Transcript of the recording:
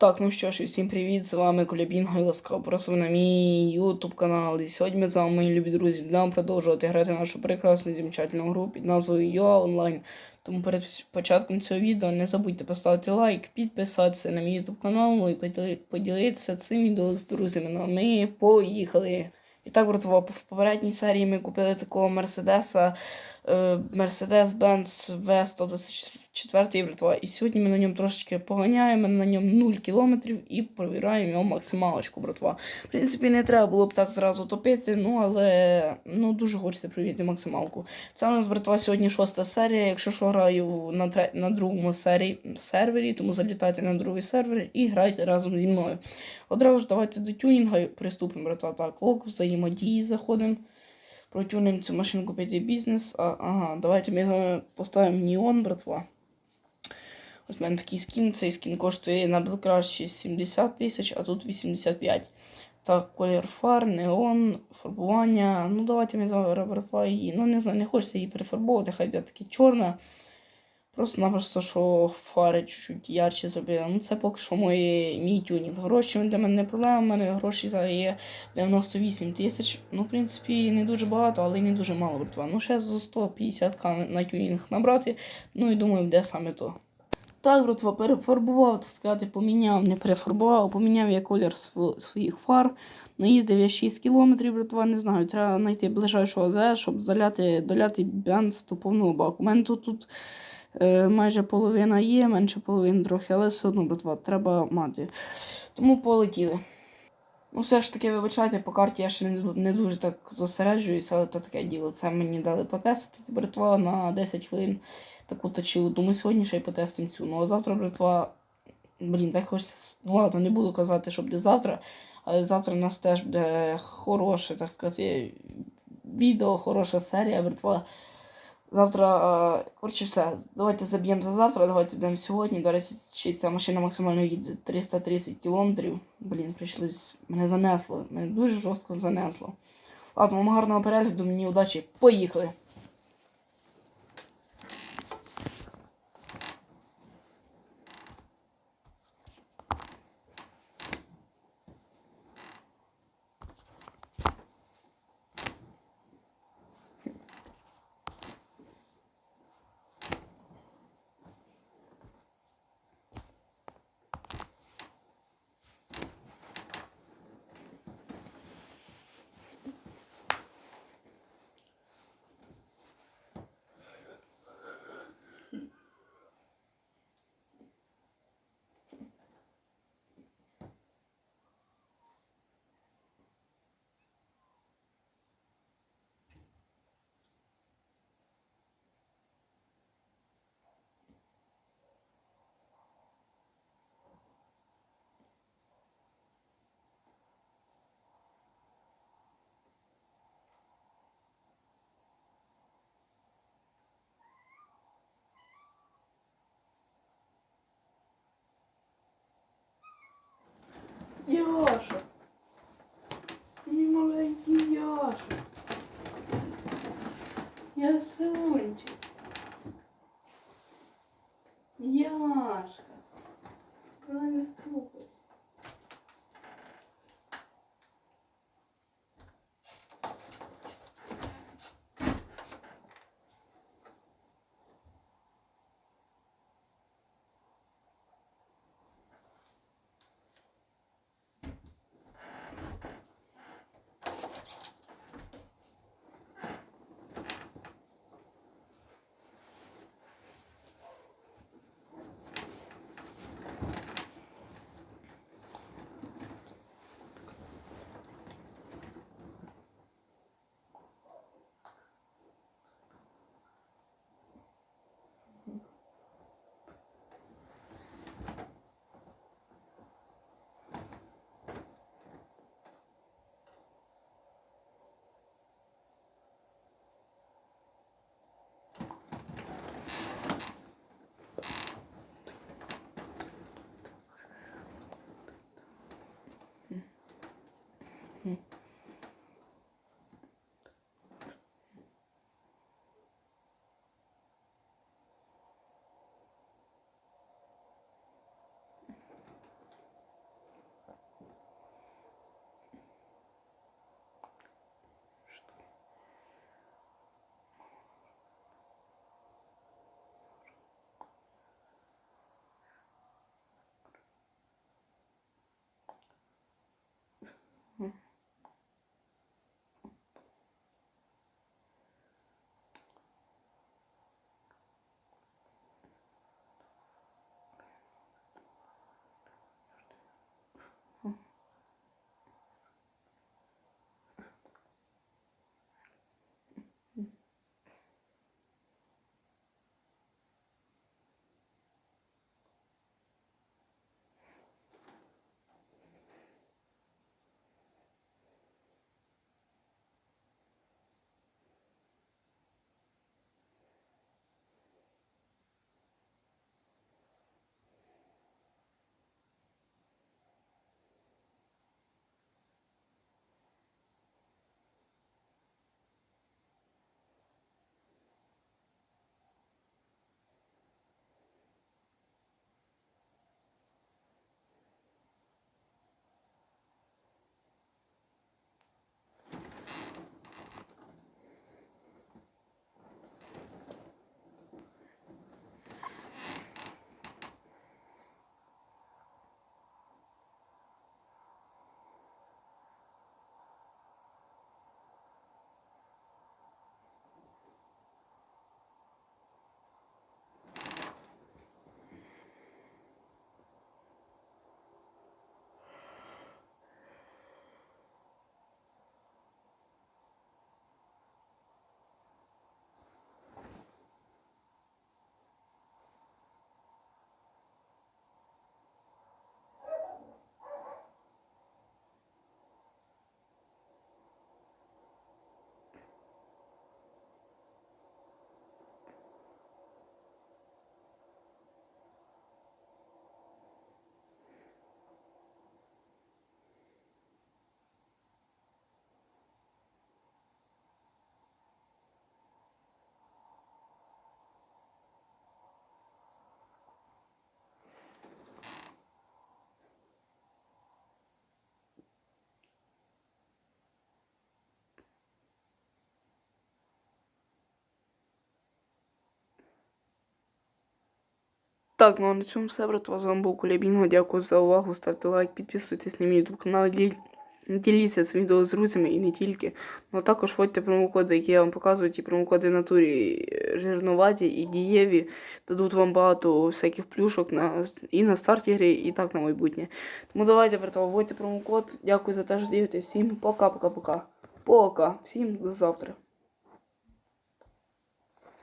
Так, ну що ж, всім привіт, з вами Колябінга і ласкаво просив на мій YouTube канал. І сьогодні ми з вами, мої любі друзі, будемо продовжувати грати нашу прекрасну замечательну гру під назвою YOA Online. Тому перед початком цього відео не забудьте поставити лайк, підписатися на мій YouTube канал ну і поділитися цим відео з друзями. Ну, ми поїхали. І так, братва, в попередній серії ми купили такого Мерседеса, Mercedes-Benz V124, братва. І сьогодні ми на ньому трошечки поганяємо, на ньому 0 кілометрів і провіряємо його максималочку, братва. В принципі, не треба було б так зразу топити, ну але ну, дуже хочеться провірити максималку. Це у нас, братва, сьогодні шоста серія. Якщо що граю на, тре... на другому серії... сервері, тому залітайте на другий сервер і грайте разом зі мною. Одразу ж давайте до тюнінга приступимо, братва. Так, ок, взаємодії заходимо. Протюнемо цю машинку піти бізнес. А, ага, давайте ми його поставимо Неон, братва. Ось в мене такий скін. Цей скін коштує на Белкраще 70 тисяч, а тут 85. Так, колір фар, неон, фарбування. Ну, давайте ми зараз, братва, її. Ну, не знаю, не хочеться її перефарбовувати, хай буде таки чорна. Просто-напросто, що фари чуть-чуть ярче зробили. Ну, це поки що мої, мій тюнінг. Гроші для мене не проблема, у мене гроші зараз є 98 тисяч. Ну, в принципі, не дуже багато, але й не дуже мало, братва. Ну, ще за 150 к на тюнінг набрати. Ну і думаю, де саме то. Так, братва, перефарбував, так сказати, поміняв, не перефарбував, поміняв я колір св- своїх фар. Наїздив я 6 кілометрів, братва, не знаю, треба знайти ближайшого АЗС, щоб заляти, доляти бенз до повного баку. У мене тут, тут майже половина є, менше половини трохи, але все одно, братва, треба мати. Тому полетіли. Ну, все ж таки, вибачайте, по карті я ще не, не дуже так зосереджуюся, але то таке діло. Це мені дали потестити, братва, на 10 хвилин таку точилу. Думаю, сьогодні ще й потестимо цю. Ну а завтра, братва, блін, так хочеться. Ну ладно, не буду казати, що буде завтра, але завтра у нас теж буде хороше, так сказати, відео, хороша серія, братва. Завтра, е, коротше, все. Давайте заб'ємо за завтра, давайте йдемо сьогодні. До речі, ця машина максимально їде 330 кілометрів. Блін, прийшлось. Мене занесло. Мене дуже жорстко занесло. Ладно, вам гарного перегляду, мені удачі. Поїхали! Яша. Mm-hmm. Так, ну а на цьому все, братва. З вами був Коля Бінго. Дякую за увагу. Ставте лайк, підписуйтесь на мій YouTube канал, діліться цим відео з друзями і не тільки. Ну а також вводьте промокоди, які я вам показую, ті промокоди натурі е, жирноваті і дієві. Дадуть вам багато всяких плюшок на, і на старті гри, і так на майбутнє. Тому давайте, братва, вводьте промокод. Дякую за те, що дивитесь. Всім пока-пока-пока. Пока. Всім до завтра.